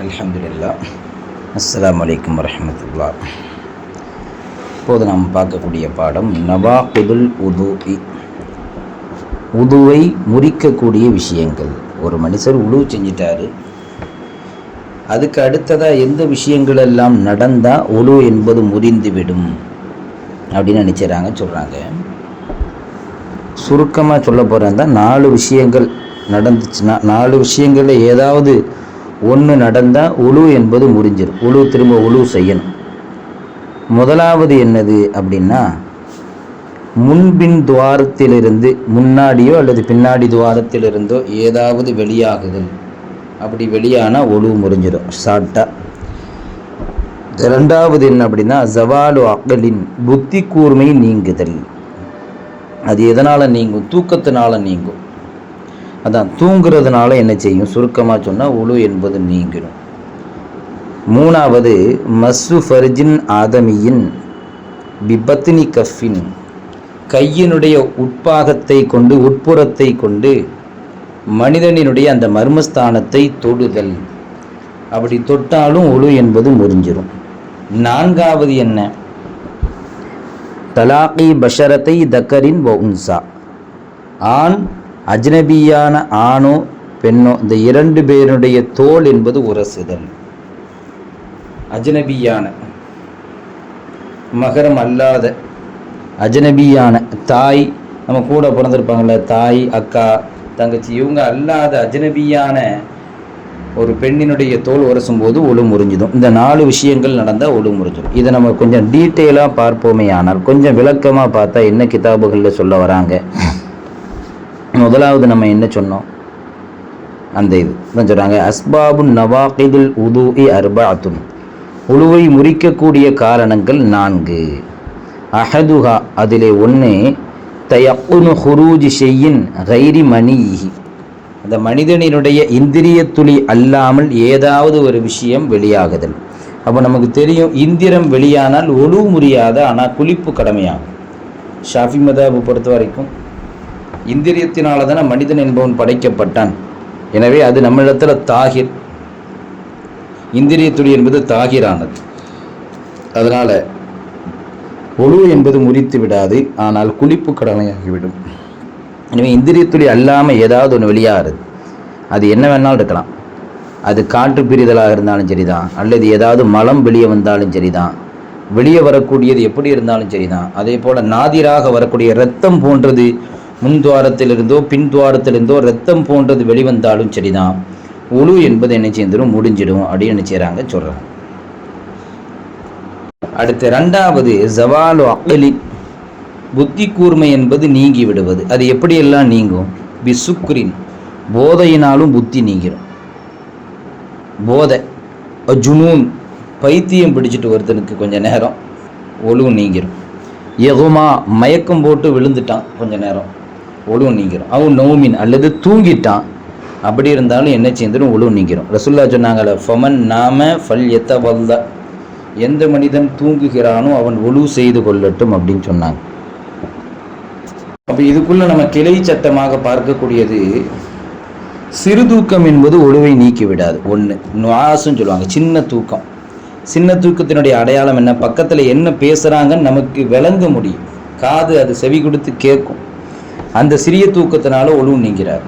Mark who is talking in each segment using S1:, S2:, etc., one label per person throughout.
S1: அலமதுல்லா அஸ்லாம் வலைக்கம் வரமத்துல்லா இப்போது நாம் பார்க்கக்கூடிய பாடம் நவாகுதுல் உது உதுவை முறிக்கக்கூடிய விஷயங்கள். ஒரு மனுஷர் உழு செஞ்சிட்டாரு. அதுக்கு அடுத்ததாக எந்த விஷயங்கள் எல்லாம் நடந்தால் உழு என்பது முறிந்துவிடும் அப்படின்னு நினச்சிடறாங்க சொல்கிறாங்க சுருக்கமாக சொல்ல போகிறதா நாலு விஷயங்கள் நடந்துச்சுன்னா நாலு விஷயங்களில் ஏதாவது ஒன்று நடந்தால் உழு என்பது முறிஞ்சிடும் உழு திரும்ப உழு செய்யணும். முதலாவது என்னது அப்படின்னா முன்பின் துவாரத்திலிருந்து முன்னாடியோ அல்லது பின்னாடி துவாரத்திலிருந்தோ ஏதாவது வெளியாகுதல். அப்படி வெளியானால் ஒழு முறிஞ்சிடும் ஷார்ட்டாக ரெண்டாவது என்ன அப்படின்னா ஜவாலு அக்கலின் புத்தி கூர்மை நீங்குதல். அது எதனால் நீங்கும்? தூக்கத்தினால் நீங்கும். அதான் தூங்குறதுனால என்ன செய்யும்? சுருக்கமாக சொன்னால் உழு என்பது நீங்கிடும். மூணாவது மஸ்ஸு ஃபர்ஜின் ஆதமியின் பிபத்தினி கஃபின் கையினுடைய உட்பாகத்தை கொண்டு உட்புறத்தை கொண்டு மனிதனினுடைய அந்த மர்மஸ்தானத்தை தொடுதல். அப்படி தொட்டாலும் உழு என்பது முறிஞ்சிரும். நான்காவது என்ன? தலாக்கி பஷரத்தை தக்கரின் வ ஆண் அஜ்னபியான ஆணோ பெண்ணோ இந்த இரண்டு பேருடைய தோல் என்பது உரசுதல். அஜ்னபியான மகரம் அல்லாத அஜ்னபியான தாய் நம்ம கூட பிறந்திருப்பாங்கள்ல தாய் அக்கா தங்கச்சி இவங்க அல்லாத அஜ்னபியான ஒரு பெண்ணினுடைய தோல் உரசும் போது ஒழு முறிஞ்சிடும். இந்த நாலு விஷயங்கள் நடந்தால் ஒழு முறிஞ்சிடும். இதை நம்ம கொஞ்சம் டீட்டெயிலாக பார்ப்போமே ஆனால் கொஞ்சம் விளக்கமாக பார்த்தா என்ன கிதாபுகளில் சொல்ல வராங்க? முதலாவது நம்ம என்ன சொன்னோம்? அந்த இது. தான் சொல்கிறாங்க அஸ்பாபு நவாக்கிதுல் உது இ அர்பாத்துன் உழுவை முறிக்கக்கூடிய காரணங்கள் நான்கு. அஹதுஹா அதிலே ஒன்று தயக்குனு ஹுரூஜி செய்யின் கைரி மணியிஹி அந்த மனிதனினுடைய இந்திரிய துளி அல்லாமல் ஏதாவது ஒரு விஷயம் வெளியாகுதல். அப்போ நமக்கு தெரியும் இந்திரம் வெளியானால் ஒழு முறியாத ஆனால் குளிப்பு கடமையாகும். ஷாஃபி மதாபு பொறுத்த வரைக்கும் இந்திரியத்தினால தானே மனிதன் என்பவன் படைக்கப்பட்டான். எனவே அது நம்மிடத்தில் தாகிர். இந்திரியத்துடி என்பது தாகிரானது. அதனால் ஒழு என்பது முறித்து விடாது ஆனால் குளிப்பு கடமையாகிவிடும். எனவே இந்திரியத்துடி அல்லாமல் ஏதாவது ஒன்று வெளியாகுது அது என்ன வேணாலும் இருக்கலாம். அது காற்று பிரிதலாக இருந்தாலும் சரிதான். அல்லது ஏதாவது மலம் வெளியே வந்தாலும் சரிதான். வெளியே வரக்கூடியது எப்படி இருந்தாலும் சரிதான். அதே போல் நாதிராக வரக்கூடிய இரத்தம் போன்றது முன்துவாரத்திலிருந்தோ பின்துவாரத்திலிருந்தோ ரத்தம் போன்றது வெளிவந்தாலும் சரிதான். உழு என்பது என்ன செய்திடும் முடிஞ்சிடும். அப்படின்னு என்ன செய்கிறாங்க சொல்கிறாங்க அடுத்து ரெண்டாவது ஜவாலு அக்கலி புத்தி கூர்மை என்பது நீங்கி விடுவது. அது எப்படியெல்லாம் நீங்கும்? பிசுக்ரின் போதையினாலும் புத்தி நீங்கிடும் போதை. ஜுனூன். பைத்தியம் பிடிச்சிட்டு ஒருத்தனுக்கு கொஞ்ச நேரம் ஒழுவு நீங்கிரும். எகுமா. மயக்கம் போட்டு விழுந்துட்டான் கொஞ்சம் நேரம். ஒழுவு நீங்கிரும். அவன் நோமின் அல்லது தூங்கிட்டான். அப்படி இருந்தாலும் என்ன சேர்ந்துடும் ஒழுவு நீங்கிரும். ரசுல்லா சொன்னாங்கல்ல ஃபமன் நாம ஃபல் எத்த வல்ல எந்த மனிதன் தூங்குகிறானோ அவன் ஒழு செய்து கொள்ளட்டும் அப்படின்னு சொன்னாங்க. அப்போ இதுக்குள்ள நம்ம கிளை சட்டமாக பார்க்கக்கூடியது சிறு தூக்கம் என்பது ஒழுவை நீக்கி விடாது ஒன்று நுவாசுன்னு சொல்லுவாங்க சின்ன தூக்கம். சின்ன தூக்கத்தினுடைய அடையாளம் என்ன? பக்கத்தில் என்ன பேசுகிறாங்கன்னு நமக்கு விளங்க முடியும். காது அது செவி கொடுத்து கேட்கும். அந்த சிறிய தூக்கத்தினால ஒழுவு நீங்கிறார்.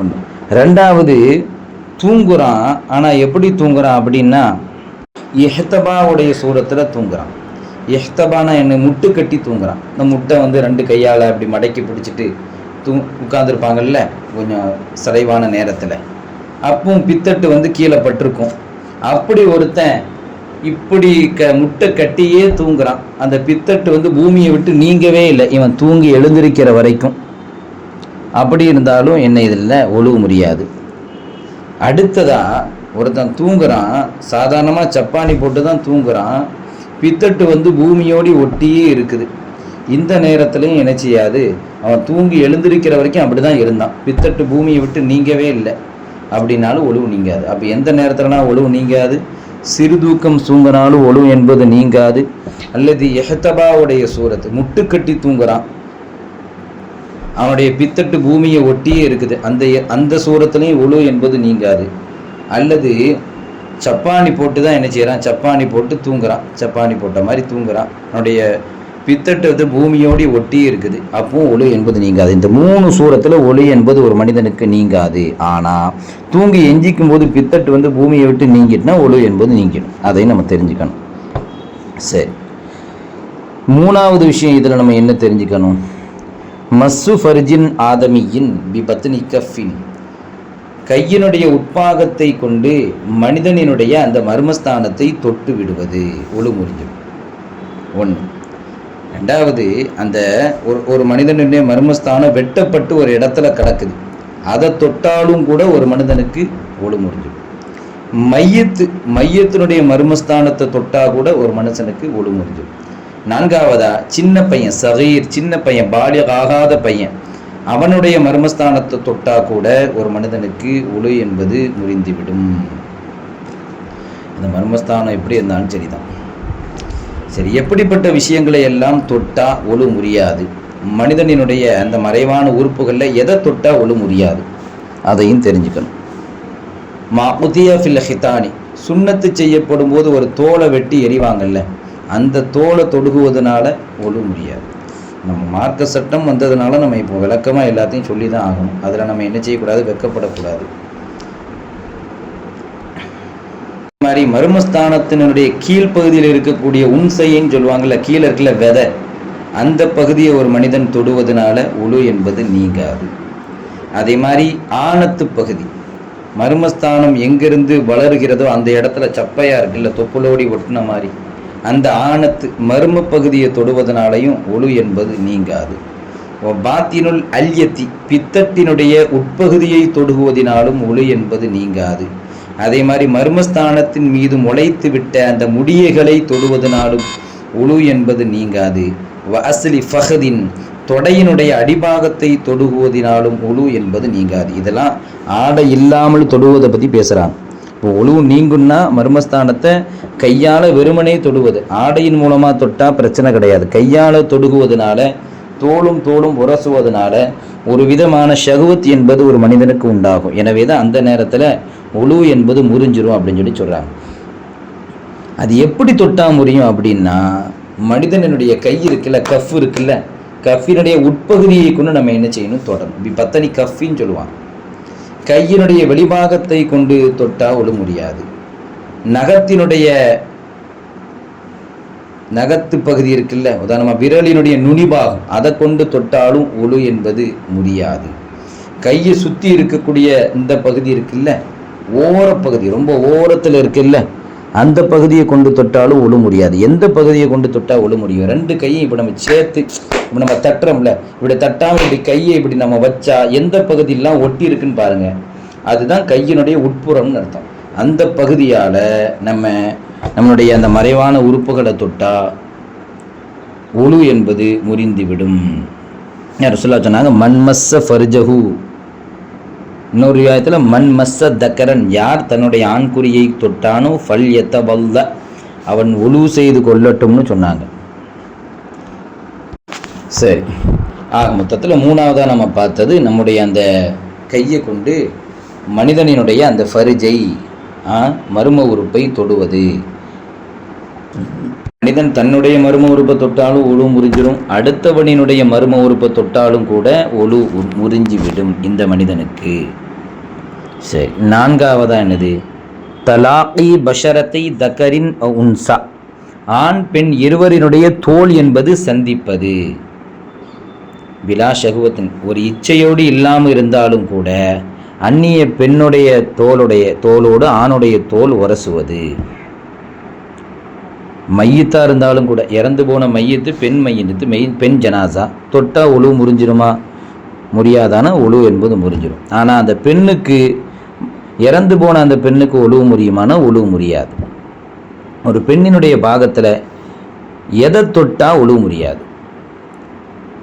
S1: ஒன்று ரெண்டாவது தூங்குறான் ஆனால் எப்படி தூங்குறான் அப்படின்னா எஹ்தபாவுடைய சூரத்தில் தூங்குறான். எஹ்தபானா என்ன முட்டு கட்டி தூங்குறான். இந்த முட்டை வந்து ரெண்டு கையால் அப்படி மடக்கி பிடிச்சிட்டு தூ உட்காந்துருப்பாங்கல்ல கொஞ்சம் சடைவான நேரத்தில். அப்பவும் பித்தட்டு வந்து கீழே பட்டிருக்கும். அப்படி ஒருத்தன் இப்படி க முட்டை கட்டியே தூங்குறான். அந்த பித்தட்டு வந்து பூமியை விட்டு நீங்கவே இல்லை. இவன் தூங்கி எழுந்திருக்கிற வரைக்கும். அப்படி இருந்தாலும் என்ன இதில் ஒழுவு முடியாது. அடுத்ததாக ஒருத்தன் தூங்குறான் சாதாரணமாக சப்பானி போட்டு தான் தூங்குறான் பித்தட்டு வந்து பூமியோடி ஒட்டியே இருக்குது. இந்த நேரத்துலையும் என்ன செய்யாது? அவன் தூங்கி எழுந்திருக்கிற வரைக்கும் அப்படி தான் இருந்தான். பித்தட்டு பூமியை விட்டு நீங்கவே இல்லை. அப்படின்னாலும் ஒழுவு நீங்காது. அப்போ எந்த நேரத்துலனா ஒழுவு நீங்காது? சிறு தூக்கம் தூங்கினாலும் ஒழுவு என்பது நீங்காது. அல்லது எஹத்தபாவுடைய சூரத்து முட்டுக்கட்டி தூங்குறான். அவனுடைய பித்தட்டு பூமியை ஒட்டியே இருக்குது. அந்த அந்த சூரத்துலேயும் உழு என்பது நீங்காது. அல்லது சப்பானி போட்டு தான் என்ன செய்கிறான் சப்பானி போட்டு தூங்குறான். சப்பானி போட்ட மாதிரி தூங்குறான். அவனுடைய பித்தட்டு வந்து பூமியோடு ஒட்டி இருக்குது. அப்பவும் ஒளி என்பது நீங்காது. இந்த மூணு சூரத்தில் ஒளி என்பது ஒரு மனிதனுக்கு நீங்காது. ஆனால் தூங்கி எஞ்சிக்கும் போது பித்தட்டு வந்து பூமியை விட்டு நீங்கிட்டுனா ஒளி என்பது நீங்கிடும். அதையும் நம்ம தெரிஞ்சுக்கணும். சரி. மூணாவது விஷயம் இதில் நம்ம என்ன தெரிஞ்சுக்கணும்? Mass ஃபர்ஜின் ஆதமியின் பிபத்னி coffin. கையினுடைய உட்பாகத்தை கொண்டு மனிதனினுடைய அந்த மர்மஸ்தானத்தை தொட்டு விடுவது. ஒழுமுறியும் ஒன்று ரெண்டாவது அந்த ஒரு ஒரு மனிதனுடைய மர்மஸ்தானம் வெட்டப்பட்டு ஒரு இடத்துல கிடக்குது. அதை தொட்டாலும் கூட ஒரு மனிதனுக்கு ஒழுமுறியும் மையத்து மையத்தினுடைய மர்மஸ்தானத்தை தொட்டால் கூட ஒரு மனுஷனுக்கு ஒழுமுறியும் நான்காவதா? சின்ன பையன் சகீர் சின்ன பையன் பாலியக் ஆகாத பையன். அவனுடைய மர்மஸ்தானத்தை தொட்டா கூட ஒரு மனிதனுக்கு ஒளி என்பது முறிந்துவிடும். இந்த மர்மஸ்தானம் எப்படி இருந்தாலும் சரிதான். சரி எப்படிப்பட்ட விஷயங்களை எல்லாம் தொட்டா ஒழு முறியாது? மனிதனினுடைய அந்த மறைவான உறுப்புகளில் எதை தொட்டா ஒழு முறியாது? அதையும் தெரிஞ்சுக்கணும். மா புதிய ஃபில் ஹிதானி. சுண்ணத்து செய்யப்படும் போது ஒரு தோலை வெட்டி எறிவாங்கல்ல? அந்த தோலை தொடுகுவதனால ஒழு முடியாது. நம்ம மார்க்க சட்டம் வந்ததுனால நம்ம இப்போ விளக்கமாக எல்லாத்தையும் சொல்லி தான் ஆகணும். அதில் நம்ம என்ன செய்யக்கூடாது? வெக்கப்படக்கூடாது. மாதிரி மர்மஸ்தானத்தினுடைய கீழ்ப்பகுதியில் இருக்கக்கூடிய உன்சைன்னு சொல்லுவாங்கல்ல கீழே இருக்கல வெதை. அந்த பகுதியை ஒரு மனிதன் தொடுவதனால உழு என்பது நீங்காது. அதே மாதிரி ஆணத்து பகுதி. மர்மஸ்தானம் எங்கிருந்து வளருகிறதோ அந்த இடத்துல சப்பையாக இருக்குல்ல தொப்புளோடி ஒட்டின மாதிரி. அந்த ஆணத்து மர்ம பகுதியை தொடுவதனாலையும் ஒழு என்பது நீங்காது. பாத்தினுள் அல்யத்தி பித்தத்தினுடைய உட்பகுதியை தொடுகுவதினாலும் ஒழு என்பது நீங்காது. அதே மாதிரி மர்மஸ்தானத்தின் மீது முளைத்து விட்ட அந்த முடியைகளை தொடுவதனாலும் உழு என்பது நீங்காது. வசலி ஃபஹதின் தொடையினுடைய அடிபாகத்தை தொடுகுவதினாலும் உழு என்பது நீங்காது. இதெல்லாம் ஆடை இல்லாமல் தொடுவதை பற்றி பேசுகிறான் இப்போ ஒழுவு நீங்குன்னா மர்மஸ்தானத்தை கையால் வெறுமனே தொடுவது. ஆடையின் மூலமாக தொட்டால் பிரச்சனை கிடையாது. கையால் தொடுகுவதனால தோளும் தோளும் உரசுவதனால ஒரு விதமான ஷகுவத் என்பது ஒரு மனிதனுக்கு உண்டாகும். எனவே தான் அந்த நேரத்தில் உழு என்பது முறிஞ்சிரும் அப்படின்னு சொல்லி சொல்கிறாங்க அது எப்படி தொட்டால் முறியும் அப்படின்னா மனிதனுடைய கை இருக்குல்ல கஃப் இருக்குல்ல கஃபினுடைய உட்பகுதியை கொண்டு நம்ம என்ன செய்யணும் தொடரும் இப்படி பத்தனி கஃபின்னு சொல்லுவான் கையினுடைய வெளிபாகத்தை கொண்டு தொட்டா ஒழு முடியாது. நகத்தினுடைய நகத்து பகுதி இருக்குல்ல உதாரணமாக விரலினுடைய நுனிபாகம் அதை கொண்டு தொட்டாலும் ஒழு என்பது முடியாது. கையை சுற்றி இருக்கக்கூடிய இந்த பகுதி இருக்குல்ல ஓரப்பகுதி ரொம்ப ஓரத்தில் இருக்குல்ல அந்த பகுதியை கொண்டு தொட்டாலும் ஒழு முடியாது. எந்த பகுதியை கொண்டு தொட்டால் ஒழு முடியும்? ரெண்டு கையும் இப்போ நம்ம சேர்த்து இப்போ நம்ம தட்டுறோம்ல இப்படி தட்டாமல் இப்படி கையை இப்படி நம்ம வச்சா எந்த பகுதியெல்லாம் ஒட்டி இருக்குன்னு பாருங்க. அதுதான் கையினுடைய உட்புறம்னு அர்த்தம். அந்த பகுதியால் நம்ம நம்மளுடைய அந்த மறைவான உறுப்புகளை தொட்டா ஒழு என்பது முறிந்துவிடும். யார் சொல்ல சொன்னாங்க மண்மஸ்ஸ ஃபர்ஜஹு. இன்னொரு விவாதத்தில் மண்மஸ்ஸ தக்கரன். யார் தன்னுடைய ஆண்குறியை தொட்டானோ ஃபல் எத்த வல்ல அவன் ஒழு செய்து கொள்ளட்டும்னு சொன்னாங்க. சரி. ஆக மொத்தத்தில் மூணாவதாக நம்ம பார்த்தது நம்முடைய அந்த கையை கொண்டு மனிதனினுடைய அந்த ஃபரிஜை மர்ம உறுப்பை தொடுவது. மனிதன் தன்னுடைய மர்ம உறுப்பை தொட்டாலும் ஒழு முறிஞ்சிடும் அடுத்தவனினுடைய மர்ம உறுப்பை தொட்டாலும் கூட ஒழு முறிஞ்சிவிடும் இந்த மனிதனுக்கு. சரி நான்காவதாக என்னது? தலாக்கி பஷரத்தை தக்கரின் உன்சா. ஆண் பெண் இருவரினுடைய தோல் என்பது சந்திப்பது. விலா ஷகுவத்தின் ஒரு இச்சையோடு இல்லாமல் இருந்தாலும் கூட அந்நிய பெண்ணுடைய தோளுடைய தோலோடு ஆணுடைய தோல் உரசுவது. மையத்தா இருந்தாலும் கூட இறந்து போன மையத்து பெண் மையத்து மெய் பெண் ஜனாசா. தொட்டா ஒழு முறிஞ்சிருமா? முடியாதான ஒழு என்பது முறிஞ்சிடும் ஆனால் அந்த பெண்ணுக்கு இறந்து போன அந்த பெண்ணுக்கு ஒழுவு முறியுமான? ஒழுவு முடியாது ஒரு பெண்ணினுடைய பாகத்தில் எதை தொட்டால் ஒழுவு முடியாது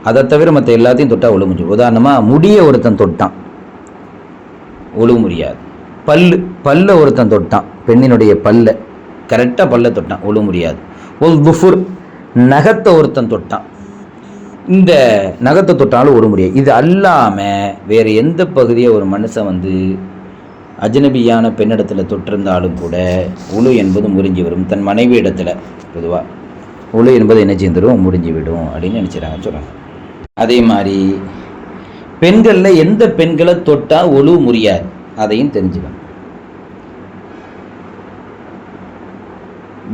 S1: அதை தவிர மற்ற எல்லாத்தையும் தொட்டால் ஒழுங்கு முடியும் உதாரணமாக முடிய ஒருத்தன் தொட்டான். ஒழுவு முடியாது. பல்லு பல்ல ஒருத்தன் தொட்டான். பெண்ணினுடைய பல்ல கரெக்டாக பல்ல தொட்டான். ஒழுவு முடியாது. ஒரு துஃபுர் நகத்தை ஒருத்தன் தொட்டான். இந்த நகத்தை தொட்டாலும் ஒழு முடியாது. இது அல்லாமல் வேறு எந்த பகுதியை ஒரு மனுஷன் வந்து அஜ்னபியான பெண்ணிடத்தில் தொட்டிருந்தாலும் கூட உழு என்பது முறிஞ்சு வரும். தன் மனைவி இடத்துல பொதுவாக உழு என்பது என்ன செஞ்சிடும் முடிஞ்சு விடும் அப்படின்னு நினச்சிடறாங்க சொல்கிறாங்க அதே மாதிரி பெண்களில் எந்த பெண்களை தொட்டால் ஒழு முறியாது? அதையும் தெரிஞ்சுக்கணும்.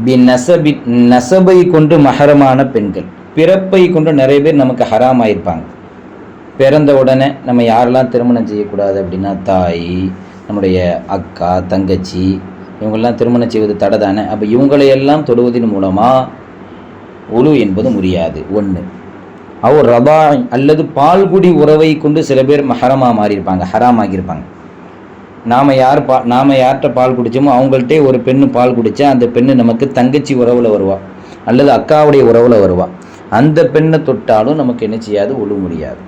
S1: பி நசபி நசபை கொண்டு மகரமான பெண்கள். பிறப்பை கொண்டு நிறைய பேர் நமக்கு ஹராம் ஆயிருப்பாங்க பிறந்த உடனே நம்ம யாரெல்லாம் திருமணம் செய்யக்கூடாது அப்படின்னா தாய் நம்முடைய அக்கா தங்கச்சி இவங்கெல்லாம் திருமணம் செய்வது தடை தானே அப்போ இவங்களையெல்லாம் தொடுவதன் மூலமாக உழு என்பது முடியாது ஒன்று அவர் ரபா அல்லது பால்குடி உறவை கொண்டு சில பேர் மஹரமாக மாறியிருப்பாங்க ஹராம் ஆகியிருப்பாங்க நாம் யார் பா நாம் யார்கிட்ட பால் குடித்தோமோ அவங்கள்ட்டே ஒரு பெண்ணு பால் குடித்தா அந்த பெண்ணு நமக்கு தங்கச்சி உறவில் வருவா அல்லது அக்காவுடைய உறவில் வருவா. அந்த பெண்ணை தொட்டாலும் நமக்கு என்ன செய்யாது? ஒழு முடியாது.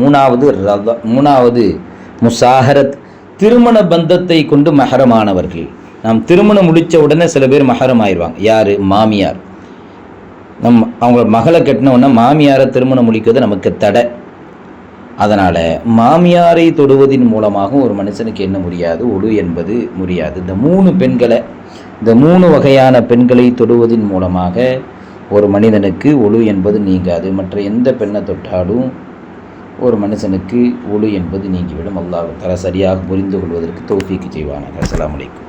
S1: மூணாவது ரத மூணாவது முசாஹரத் திருமண பந்தத்தை கொண்டு மகரமானவர்கள் நாம் திருமணம் முடித்த உடனே சில பேர் மஹரம் ஆயிடுவாங்க யார்? மாமியார். நம் அவங்க மகளை கட்டின மாமியாரை திருமணம் முடிக்கிறது நமக்கு தடை. அதனால் மாமியாரை தொடுவதின் மூலமாக ஒரு மனுஷனுக்கு என்ன முடியாது? ஒடு என்பது முடியாது. இந்த மூணு பெண்களை இந்த மூணு வகையான பெண்களை தொடுவதன் மூலமாக ஒரு மனிதனுக்கு ஒழு என்பது நீங்காது. மற்ற எந்த பெண்ணை தொட்டாலும் ஒரு மனுஷனுக்கு ஒழு என்பது நீங்கிவிடும். அல்லாஹ் தர சரியாக புரிந்து கொள்வதற்கு தோஃபிக்கு செய்வானாக. அஸ்ஸலாமு வலைக்கும்